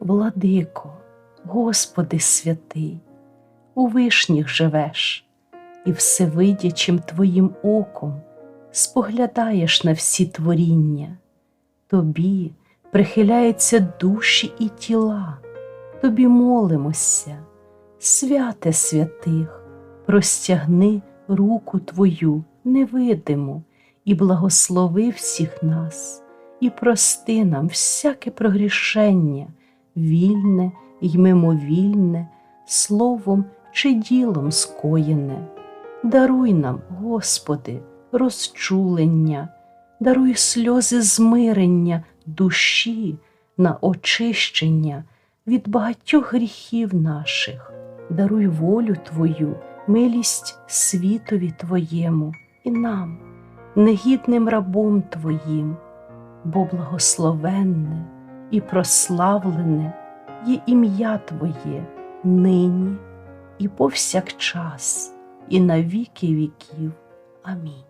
Владико, Господи святий, у вишніх живеш, і всевидячим Твоїм оком споглядаєш на всі творіння. Тобі прихиляються душі і тіла, тобі молимося, святе святих, простягни руку Твою невидиму і благослови всіх нас, і прости нам всяке прогрішення, вільне й мимовільне, словом чи ділом скоєне. Даруй нам, Господи, розчулення, даруй сльози змирення душі на очищення від багатьох гріхів наших, даруй волю Твою, милість світові Твоєму і нам, негідним рабом Твоїм, бо благословенне і прославлене є ім'я Твоє нині і повсякчас, і на віки віків. Амінь.